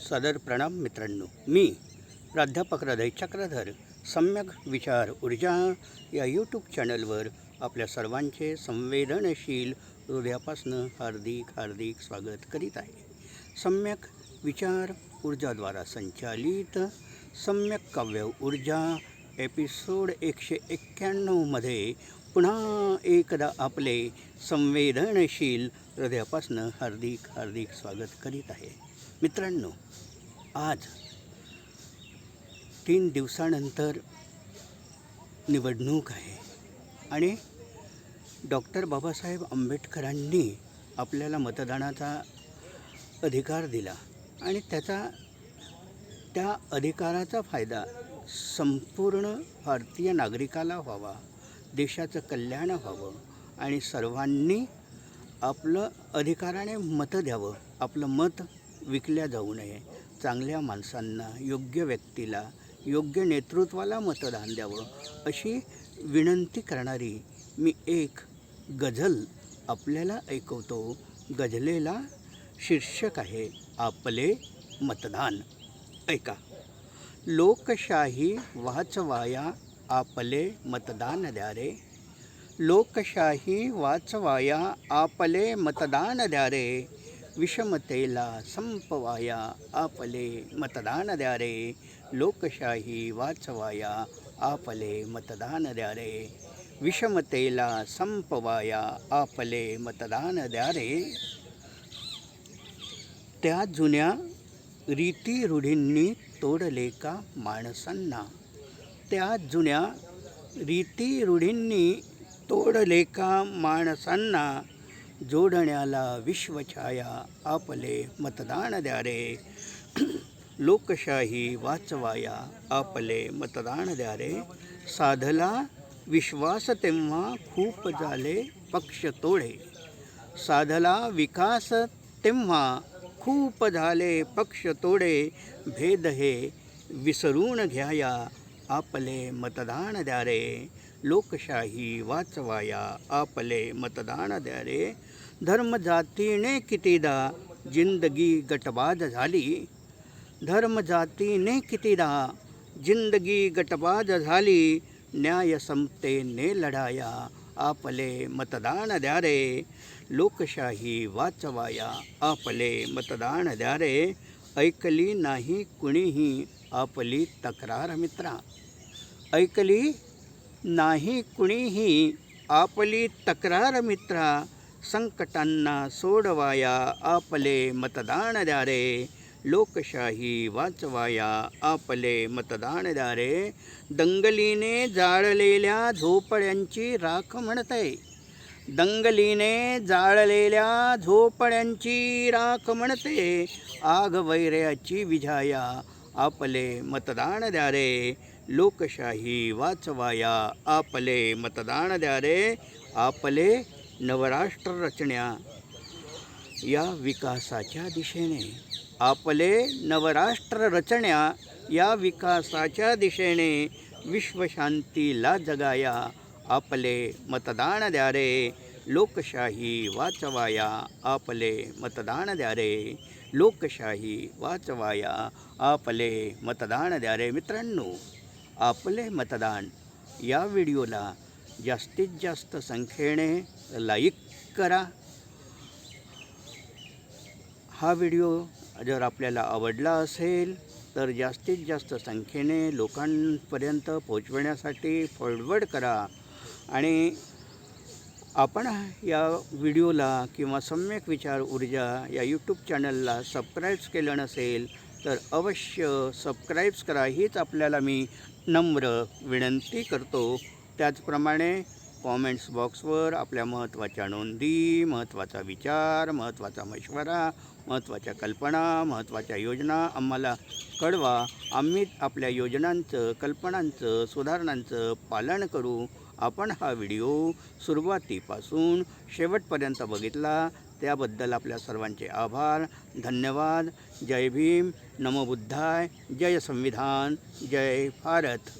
सदर प्रणाम मित्रांनो. मी प्राध्यापक हृदय चक्रधर सम्यक विचार ऊर्जा या यूट्यूब चॅनलवर आपल्या सर्वांचे संवेदनशील हृदयापासनं हार्दिक हार्दिक स्वागत करीत आहे. सम्यक विचार ऊर्जाद्वारा संचालित सम्यक काव्य ऊर्जा एपिसोड एकशे एक्क्याण्णवमध्ये पुन्हा एकदा आपले संवेदनशील हृदयापासनं हार्दिक हार्दिक स्वागत करीत आहे. मित्रांनो आज तीन दिवसानंतर निवडणूक आहे आणि डॉक्टर बाबासाहेब आंबेडकरांनी आपल्याला मतदानाचा अधिकार दिला आणि त्याचा त्या अधिकाराचा फायदा संपूर्ण भारतीय नागरिकाला व्हावा देशाचं कल्याण व्हावं आणि सर्वांनी आपलं अधिकाराने मतं द्यावं आपलं मत विकल्या जाऊ नये. चांगल्या माणसांना योग्य व्यक्तीला योग्य नेतृत्वाला मतदान द्यावं अशी विनंती करणारी मी एक गझल आपल्याला ऐकवतो. गझलेला शीर्षक आहे आपले मतदान. ऐका. लोकशाही वाचवाया आपले मतदान द्या रे लोकशाही वाचवाया आपले मतदान द्या रे विषमतेला संपवाया आपले मतदान द्या रे लोकशाही वाचवाया आपले मतदान द्या रे विषमतेला संपवाया आपले मतदान द्या रे त्या जुन्या रीती रूढींनी तोडले का माणसांना? त्या जुन्या रीती रूढींनी तोडले का माणसांना? जोडण्याला विश्वछाया आपले मतदान द्या रे लोकशाही वाचवाया आपले मतदान द्या रे साधला विश्वास तेव्हा खूप झाले पक्ष तोडे. साधला विकास तेव्हा खूप झाले पक्ष तोडे. भेद हे विसरून घ्याया आपले मतदान द्या रे लोकशाही वाचवाया आपले मतदान द्या रे धर्मजातीने कितीदा जिंदगी गटबाज झाली. धर्मजातीने कितीदा जिंदगी गटबाज झाली. न्याय समतेने लढाया आपले मतदान द्या रे लोकशाही वाचवाया आपले मतदान द्या रे ऐकली नाही कुणीही आपली तक्रार मित्रा. ऐकली नाही कुणीही आपली तक्रार मित्रा. संकटांना सोडवाया आपले मतदान द्या रे लोकशाही वाचवाया आपले मतदान द्या रे दंगलीने जाळलेल्या झोपड्यांची राख म्हणते दंगलीने जाळलेल्या झोपड्यांची राख म्हणते आग वैर्याची विझाया आपले मतदान द्या रे लोकशाही वाचवाया आपले मतदान द्या रे आपले नवराष्ट्र रचण्या या विकासाच्या दिशेने. आपले नवराष्ट्र रचण्या या विकासाच्या दिशेने विश्वशांतीला जगाया. आपले मतदान द्या रे लोकशाही वाचवाया. आपले मतदान द्या रे लोकशाही वाचवाया. आपले मतदान द्या रे मित्रांनो आपले मतदान या व्हिडिओला जास्तीत जास्त संख्येने लाईक करा. हा व्हिडिओ जर आपल्याला आवडला असेल तर जास्तीत जास्त संख्येने लोकांपर्यंत पोचवण्यासाठी फॉरवर्ड करा. आणि आपण या व्हिडिओला किंवा सम्यक विचार ऊर्जा या यूट्यूब चॅनलला सबस्क्राईब्स केलं नसेल तर अवश्य सबस्क्राईब्स करा. हीच आपल्याला मी नम्र विनंती करतो. त्याचप्रमाणे कॉमेंट्स बॉक्सवर आपल्या महत्त्वाच्या नोंदी महत्त्वाचा विचार महत्त्वाचा मशवरा महत्त्वाच्या कल्पना महत्त्वाच्या योजना आम्हाला कळवा. आम्ही आपल्या योजनांचं कल्पनांचं सुधारणांचं पालन करू. आपण हा व्हिडिओ सुरुवातीपासून शेवटपर्यंत बघितला. त्याबद्दल आपल्या सर्वांचे आभार. धन्यवाद. जय भीम. नमो बुद्धाय. जय संविधान. जय भारत.